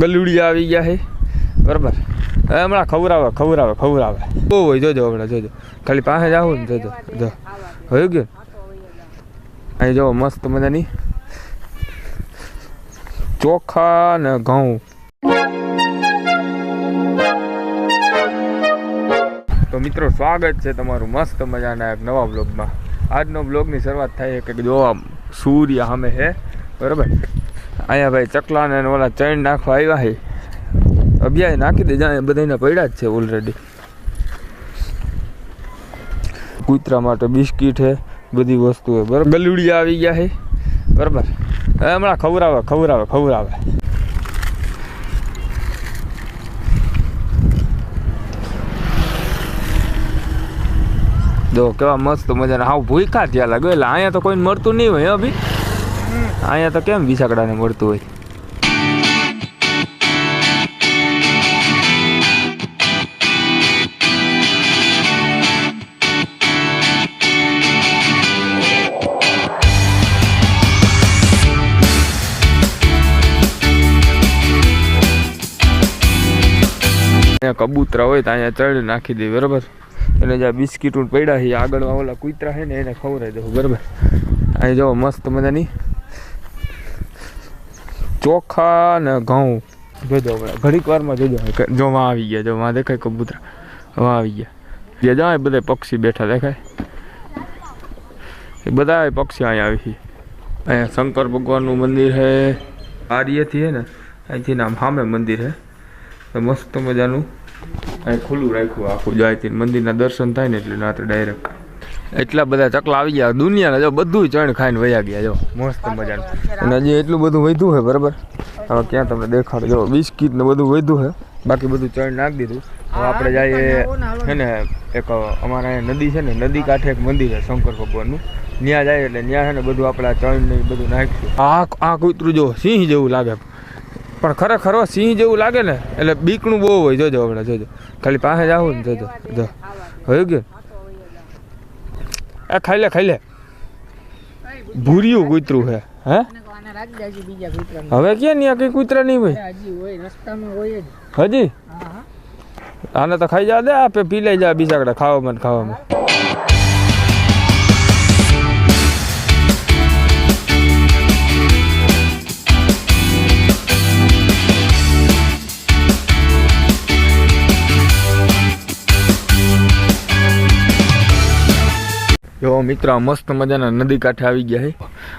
ગલુડી આવી ગયા છે બરાબર. હમણાં ખવડાવે ખવડાવે ખવડાવે. બહુ હોય, જોજો હમણાં, જોજો. ખાલી પાસે જ આવું ને જોજો, જો. હોય ગયું? અહીં જો મસ્ત મજાની ચોખા ને ઘઉં. તો મિત્રો, સ્વાગત છે તમારું મસ્ત મજાના એક નવા બ્લોગમાં આજનો બ્લોગની શરૂઆત થાય છે કે જો સૂર્ય સામે છે બરાબર? અહીંયા ભાઈ ચકલાને ઓલા ચણ નાખવા આવ્યા છે. અભ્યાય નાખી દે જાય બધાને પડ્યા જ છે ઓલરેડી કૂતરા માટે બિસ્કીટ છે, બધી વસ્તુ છે. બરાબર? ગલુડિયા આવી ગયા છે. બરાબર? હમણાં ખવડાવે ખવડાવે ખવડાવે. જો કેવા મસ્ત મજાના. હાવ ભૂખા થયા લાગે. એટલે અહીંયા તો કોઈને મળતું નહીં હોય, હો ભી અહીંયા તો કેમ વિસાકડાને મળતું હોય? કબૂતરા હોય તો અહીંયા ચડી નાખી દે, બરાબર? એટલે જ્યાં બિસ્કીટ પડ્યા છે આગળ ઓલા કૂતરા છે ને, એને ખવડાવી દઉં બરાબર? અહીં જો મસ્ત મજાની ચોખા ને ઘઉં. જોજો હમણાં ઘડીક વારમાં જોજો. જોવા આવી ગયા જો વાં દેખાય કબૂતરા. વાં આવી ગયા. જે જાય બધા પક્ષી બેઠા દેખાય. એ બધા પક્ષી અહીંયા આવી છે. અહીંયા શંકર ભગવાનનું મંદિર છે. આર્યથી હે ને અહીંથી નામ સામે મંદિર છે. તો મસ્ત મજાનું. અહીં ખુલ્લું રાખ્યું આખું જાય મંદિરના દર્શન થાય ને એટલે રાત્રે ડાયરેક્ટ એટલા બધા ચકલા આવી ગયા. દુનિયાના જો બધું ચણ ખાઈને વયા ગયા જો. મસ્ત મજાનું. અને હજી એટલું બધું વધ્યું છે બરાબર? હવે ક્યાં તમને દેખાડો? જો બિસ્કીટ ને બધું વધ્યું છે. બાકી બધું ચણ નાખી દીધું. હવે આપણે જઈએ છે ને એક અમારા અહીંયા નદી છે ને નદી કાંઠે એક મંદિર છે શંકર ભગવાનનું. ત્યાં જાય એટલે ત્યાં છે ને બધું આપણે ચણ ને બધું નાખ્યું આ આ કૂતરું જો સિંહ જેવું લાગે. પણ ખરેખર સિંહ જેવું લાગે ને એટલે બીકણું બહુ હોય. જોજો આપણે જોજો. ખાલી પાસે જ આવું ને જોજો. જો. હોય ગયું? એ ખાઈ લે ખાઈ લે. ભૂર્યું કૂતરું છે હે? હવે ક્યાં નહીં કઈ કૂતરા નહીં હોય? હજી આને તો ખાઈ જા દે આપે પી લઈ જા બીજા કડા ખાવામાં ખાવામાં. જો મિત્રો મસ્ત મજાના નદી કાંઠે આવી ગયા છે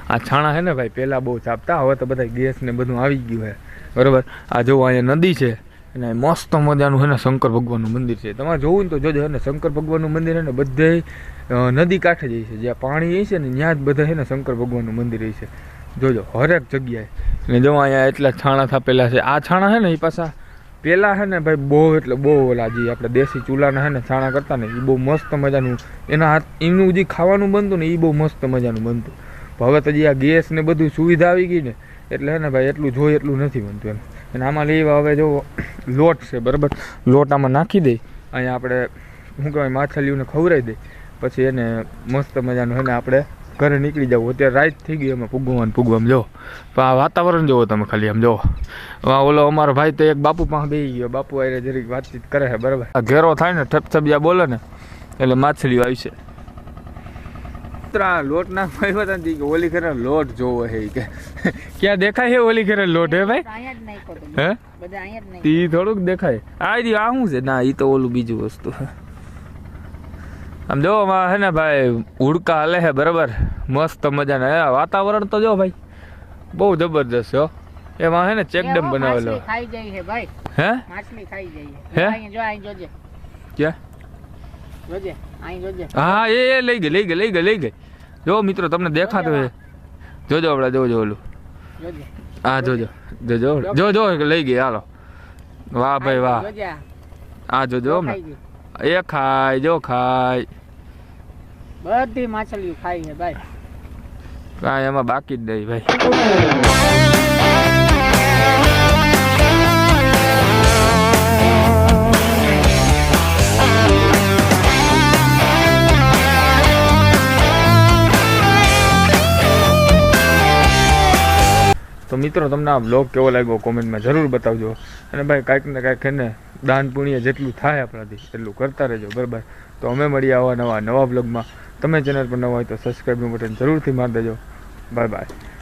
આ છાણા છે ને ભાઈ, પહેલાં બહુ ચાપતા, હવે તો બધા ગેસ ને બધું આવી ગયું છે બરોબર? આ જો અહીંયા નદી છે અને મસ્ત મજાનું છે ને શંકર ભગવાનનું મંદિર છે. તમારે જોવું ને તો જોજો ને, શંકર ભગવાનનું મંદિર છે ને, બધે નદી કાંઠે જ છે. જ્યાં પાણી છે ને, ત્યાં જ બધા છે ને શંકર ભગવાનનું મંદિર છે. જોજો, હરેક જગ્યાએ. ને જો અહીંયા એટલા છાણા થાપેલા છે. આ છાણા છે ને એ પાછા પેલા છે ને ભાઈ બહુ એટલે બહુ ઓલા જે આપણે દેશી ચૂલાના છે ને છાણા કરતા ને એ બહુ મસ્ત મજાનું, એના હાથ એમનું જે ખાવાનું બનતું ને એ બહુ મસ્ત મજાનું બનતું. હવે તો જે આ ગેસ ને બધું સુવિધા આવી ગઈ ને, એટલે હે ને ભાઈ એટલું જોઈએ એટલું નથી બનતું એમ. અને આમાં લેવા હવે જો, લોટ છે, બરાબર? લોટ આમાં નાખી દઈ અહીંયા આપણે, શું કહેવાય, માછલીઓને ખવડાવી દઈ પછી એને મસ્ત મજાનું છે ને આપણે ઘરે નીકળી જવું અત્યારે રાત થઈ ગઈ અમે પૂગવામાં પૂગવામાં. જો પણ આ વાતાવરણ જોવો તમે ખાલી આમ જોવો ઓલો અમારો ભાઈ તો એક બાપુ પાસે બેસી ગયો. બાપુ આરે જરીક વાતચીત કરે છે બરાબર? આ ઘેરો થાય ને ઠપઠપિયા બોલે ને એટલે માછલીઓ આવી છે. આ લોટ ના આવ્યા હતા કે ઓલી ઘરે લોટ જોવો છે ઈ કે. ક્યાં દેખાય છે ઓલી ઘરે લોટ હે ભાઈ. હે. તી થોડુંક દેખાય. આ આ શું છે? ના એ તો ઓલું બીજું વસ્તુ આમ જો આમાં હે ને ભાઈ ઉડકા હાલે છે બરાબર? મસ્ત મજાના. હે વાતાવરણ તો જો ભાઈ બહુ જબરદસ્ત છે હો. એમાં હે ને ચેકડેમ બનાવેલો. ખાઈ જાય છે ભાઈ. હે? માછલી ખાઈ જાય હે? જો અહીં જોજે. ક્યાં? જોજે અહીં જોજે. હા એ એ લઈ ગઈ લઈ ગઈ લઈ ગઈ લઈ ગઈ. જો મિત્રો તમને દેખાતું હે. જોજો આપણે જોજો ઓલું. જોજે. હા જોજો. જોજો જો જો લઈ ગઈ હાલો. વાહ ભાઈ વાહ. જોજે આ. જોજો હમણાં. એ ખાય જો ખાય. બધી માછલીઓ ખાઈ છે, ભાઈ. કાંઈ એમાં બાકી જ નહીં ભાઈ. તો મિત્રો, તમને આ બ્લોગ કેવો લાગ્યો? કોમેન્ટમાં જરૂર બતાવજો. અને ભાઈ, કાંઈક ને કાંઈક એને દાન પુણ્ય જેટલું થાય આપણાથી, એટલું કરતા રહેજો. બરાબર? તો અમે મળીએ આવા નવા નવા બ્લોગમાં તમે ચેનલ પર ન હોય તો સબસ્ક્રાઈબનું બટન જરૂરથી મારી દેજો. Bye bye